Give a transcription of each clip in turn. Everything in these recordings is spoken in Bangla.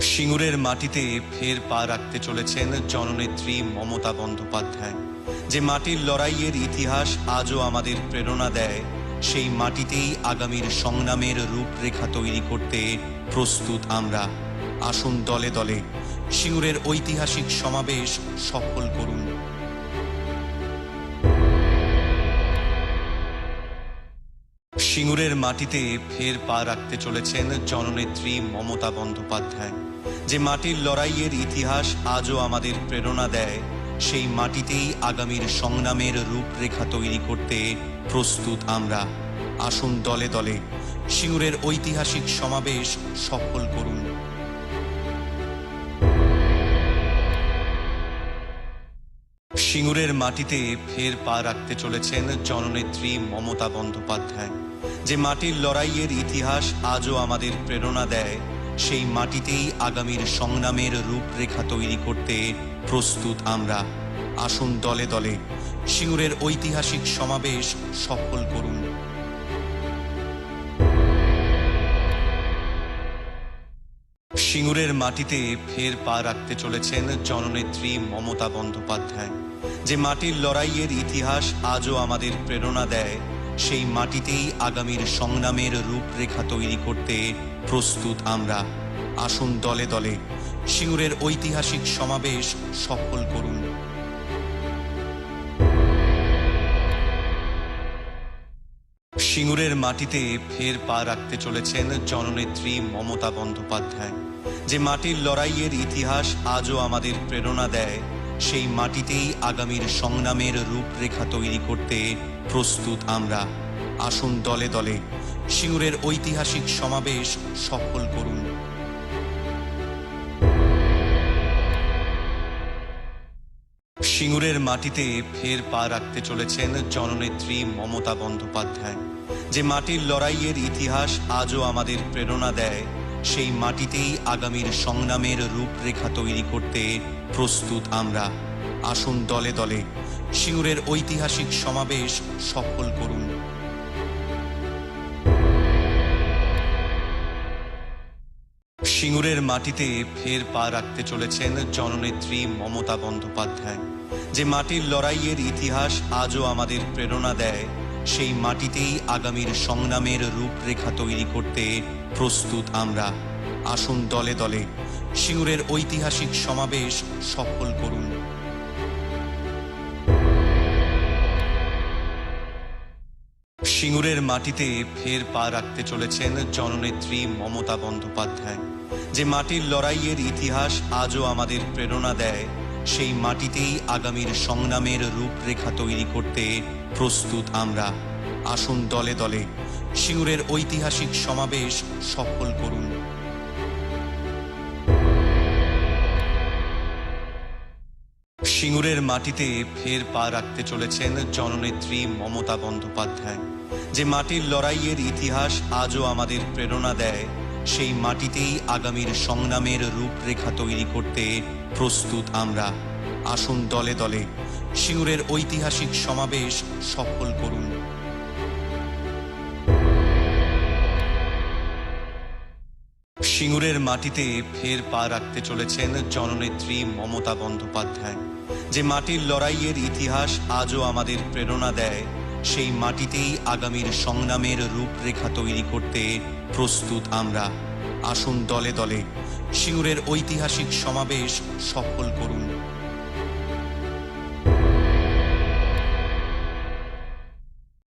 সিঙ্গুরের মাটিতে ফের পা রাখতে চলেছেন জননেত্রী মমতা বন্দ্যোপাধ্যায়। যে মাটির লড়াইয়ের ইতিহাস আজও আমাদের প্রেরণা দেয়, সেই মাটিতেই আগামীর সংগ্রামের রূপরেখা তৈরি করতে প্রস্তুত আমরা। আসুন দলে দলে সিঙ্গুরের ঐতিহাসিক সমাবেশ সফল করুন। সিঙ্গুরের মাটিতে ফের পা রাখতে চলেছেন জননেত্রী মমতা বন্দ্যোপাধ্যায়। যে মাটির লড়াইয়ের ইতিহাস আজও আমাদের প্রেরণা দেয়, সেই মাটিতেই আগামীর সংগ্রামের রূপরেখা তৈরি করতে প্রস্তুত আমরা। আসুন দলে দলে সিঙ্গুরের ঐতিহাসিক সমাবেশ সফল করুন। সিঙ্গুরের মাটিতে ফের পা রাখতে চলেছেন জননেত্রী মমতা বন্দ্যোপাধ্যায়। যে মাটির লড়াইয়ের ইতিহাস আজও আমাদের প্রেরণা দেয়, সেই মাটিতেই আগামীর সংগ্রামের রূপরেখা তৈরি করতে প্রস্তুত আমরা। আসুন দলে দলে সিঙ্গুরের ঐতিহাসিক সমাবেশ সফল করুন। সিঙ্গুরের মাটিতে ফের পা রাখতে চলেছেন জননেত্রী মমতা বন্দ্যোপাধ্যায়। যে মাটির লড়াইয়ের ইতিহাস আজও আমাদের প্রেরণা দেয় সেই মাটিতেই আগামীর সংগ্রামের রূপরেখা তৈরি করতে প্রস্তুত আমরা। আসুন দলে দলে সিঙ্গুরের ঐতিহাসিক সমাবেশ সফল করুন। সিঙ্গুরের মাটিতে ফের পা রাখতে চলেছেন জননেত্রী মমতা বন্দ্যোপাধ্যায়। যে মাটির লড়াইয়ের ইতিহাস আজও আমাদের প্রেরণা দেয় সেই মাটিতেই আগামীর সংগ্রামের রূপরেখা তৈরি করতে প্রস্তুত আমরা। আসুন দলে দলে সিঙ্গুরের ঐতিহাসিক সমাবেশ সফল করুন। সিঙ্গুরের মাটিতে ফের পা রাখতে চলেছেন জননেত্রী মমতা বন্দ্যোপাধ্যায়। যে মাটির লড়াইয়ের ইতিহাস আজও আমাদের প্রেরণা দেয় সেই মাটিতেই আগামীর সংগ্রামের রূপরেখা তৈরি করতে প্রস্তুত আমরা। আসুন দলে দলে সিঙ্গুরের ঐতিহাসিক সমাবেশ সফল করুন। সিঙ্গুরের মাটিতে ফের পা রাখতে চলেছেন জননেত্রী মমতা বন্দ্যোপাধ্যায়। যে মাটির লড়াইয়ের ইতিহাস আজও আমাদের প্রেরণা দেয়, সেই মাটিতেই আগামীর সংগ্রামের রূপরেখা তৈরি করতে প্রস্তুত আমরা। আসুন দলে দলে সিঙ্গুরের ঐতিহাসিক সমাবেশ সফল করুন। সিঙ্গুরের মাটিতে ফের পা রাখতে চলেছেন জননেত্রী মমতা বন্দ্যোপাধ্যায়। যে মাটির লড়াইয়ের ইতিহাস আজও আমাদের প্রেরণা দেয়, সেই মাটিতেই আগামীর সংগ্রামের রূপরেখা তৈরি করতে প্রস্তুত আমরা। আসুন দলে দলে সিঙ্গুরের ঐতিহাসিক সমাবেশ সফল করুন। সিঙ্গুরের মাটিতে ফের পা রাখতে চলেছেন জননেত্রী মমতা বন্দ্যোপাধ্যায়। যে মাটির লড়াইয়ের ইতিহাস আজও আমাদের প্রেরণা দেয়, সেই মাটিতেই আগামীর সংগ্রামের রূপরেখা তৈরি করতে প্রস্তুত আমরা। আসুন দলে দলে সিঙ্গুরের ঐতিহাসিক সমাবেশ সফল করুন। সিঙ্গুরের মাটিতে ফের পা রাখতে চলেছেন জননেত্রী মমতা বন্দ্যোপাধ্যায়। যে মাটির লড়াইয়ের ইতিহাস আজও আমাদের প্রেরণা দেয়, সেই মাটিতেই আগামীর সংগ্রামের রূপরেখা তৈরি করতে প্রস্তুত আমরা। আসুন দলে দলে সিঙ্গুরের ঐতিহাসিক সমাবেশ সফল করুন।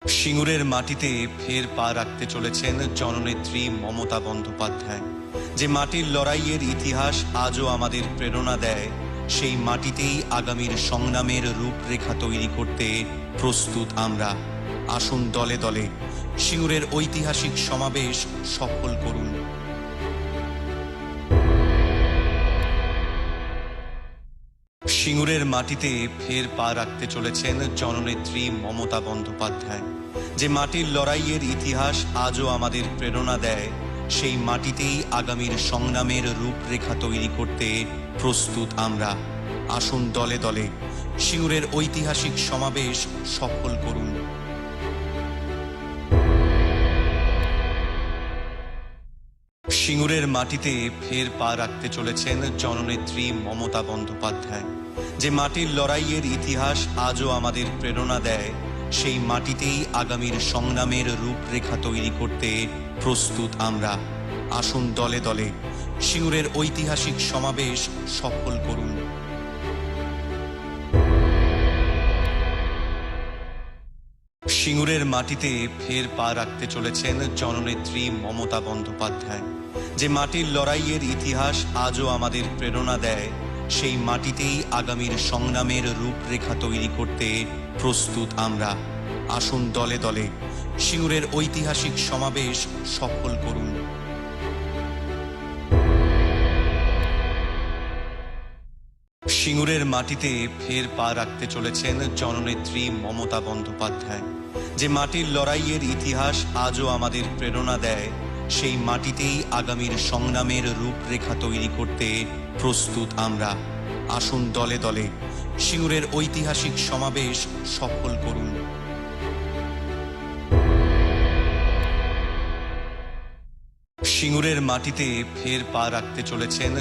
সিঙ্গুরের মাটিতে ফের পা রাখতে চলেছেন জননেত্রী মমতা বন্দ্যোপাধ্যায়। যে মাটির লড়াইয়ের ইতিহাস আজও আমাদের প্রেরণা দেয়, সেই মাটিতেই আগামীর সংগ্রামের রূপরেখা তৈরি করতে প্রস্তুত আমরা। আসুন দলে দলে সিঙ্গুরের ঐতিহাসিক সমাবেশ সফল করুন। সিঙ্গুরের মাটিতে ফের পা রাখতে চলেছেন জননেত্রী মমতা বন্দ্যোপাধ্যায়। যে মাটির লড়াইয়ের ইতিহাস আজও আমাদের প্রেরণা দেয় সেই মাটিতেই আগামীর সংগ্রামের রূপরেখা তৈরি করতে প্রস্তুত আমরা। আসুন দলে দলে সিঙ্গুরের ঐতিহাসিক সমাবেশ সফল করুন। সিঙ্গুরের মাটিতে ফের পা রাখতে চলেছেন জননেত্রী মমতা বন্দ্যোপাধ্যায়। যে মাটির লড়াইয়ের ইতিহাস আজও আমাদের প্রেরণা দেয় সেই মাটিতেই আগামীর সংগ্রামের রূপরেখা তৈরি করতে প্রস্তুত আমরা। আসুন দলে দলে সিঙ্গুরের ঐতিহাসিক সমাবেশ সফল করুন। সিঙ্গুরের মাটিতে ফের পা রাখতে চলেছেন জননেত্রী মমতা বন্দ্যোপাধ্যায়। যে মাটির লড়াইয়ের ইতিহাস আজও আমাদের প্রেরণা দেয়, সেই মাটিতেই আগামীর সংগ্রামের রূপরেখা তৈরি করতে প্রস্তুত আমরা। আসুন দলে দলে সিঙ্গুরের ঐতিহাসিক সমাবেশ সফল করুন। সিঙ্গুরের মাটিতে ফের পা রাখতে চলেছেন জননেত্রী মমতা বন্দ্যোপাধ্যায়। যে মাটির লড়াইয়ের ইতিহাস আজও আমাদের প্রেরণা দেয়, সেই মাটিতেই আগামীর সংগ্রামের রূপরেখা তৈরি করতে প্রস্তুত আমরা। আসুন দলে দলে সিঙ্গুরের ঐতিহাসিক সমাবেশ সফল করুন। সিঙ্গুরের মাটিতে ফের পা রাখতে চলেছেন